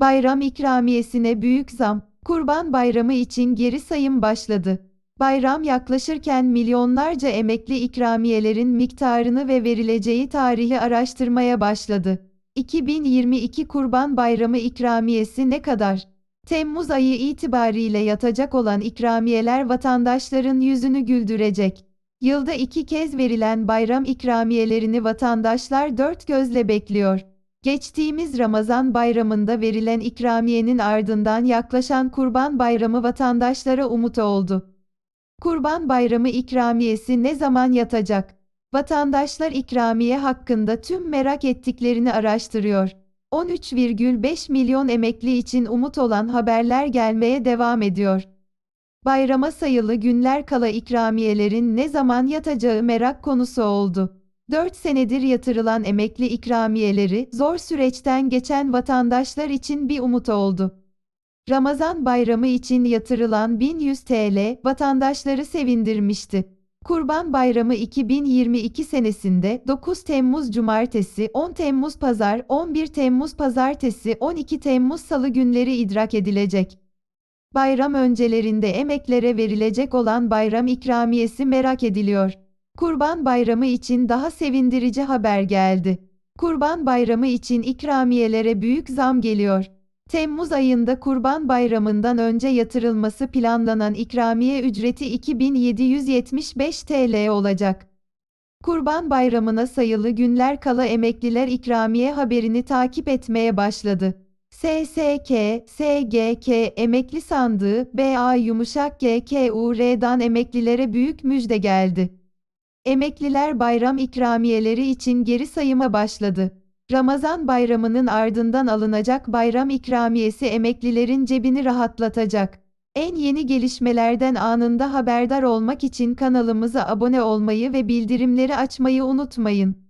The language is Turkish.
Bayram ikramiyesine büyük zam. Kurban Bayramı için geri sayım başladı. Bayram yaklaşırken milyonlarca emekli ikramiyelerin miktarını ve verileceği tarihi araştırmaya başladı. 2022 Kurban Bayramı ikramiyesi ne kadar? Temmuz ayı itibariyle yatacak olan ikramiyeler vatandaşların yüzünü güldürecek. Yılda iki kez verilen bayram ikramiyelerini vatandaşlar dört gözle bekliyor. Geçtiğimiz Ramazan bayramında verilen ikramiyenin ardından yaklaşan Kurban Bayramı vatandaşlara umut oldu. Kurban Bayramı ikramiyesi ne zaman yatacak? Vatandaşlar ikramiye hakkında tüm merak ettiklerini araştırıyor. 13,5 milyon emekli için umut olan haberler gelmeye devam ediyor. Bayrama sayılı günler kala ikramiyelerin ne zaman yatacağı merak konusu oldu. 4 senedir yatırılan emekli ikramiyeleri zor süreçten geçen vatandaşlar için bir umut oldu. Ramazan bayramı için yatırılan 1100 TL vatandaşları sevindirmişti. Kurban Bayramı 2022 senesinde 9 Temmuz Cumartesi, 10 Temmuz Pazar, 11 Temmuz Pazartesi, 12 Temmuz Salı günleri idrak edilecek. Bayram öncelerinde emeklere verilecek olan bayram ikramiyesi merak ediliyor. Kurban Bayramı için daha sevindirici haber geldi. Kurban Bayramı için ikramiyelere büyük zam geliyor. Temmuz ayında Kurban Bayramı'ndan önce yatırılması planlanan ikramiye ücreti 2775 TL olacak. Kurban Bayramı'na sayılı günler kala emekliler ikramiye haberini takip etmeye başladı. SSK, SGK, Emekli Sandığı, BA Yumuşak GKUR'dan emeklilere büyük müjde geldi. Emekliler bayram ikramiyeleri için geri sayıma başladı. Ramazan bayramının ardından alınacak bayram ikramiyesi emeklilerin cebini rahatlatacak. En yeni gelişmelerden anında haberdar olmak için kanalımıza abone olmayı ve bildirimleri açmayı unutmayın.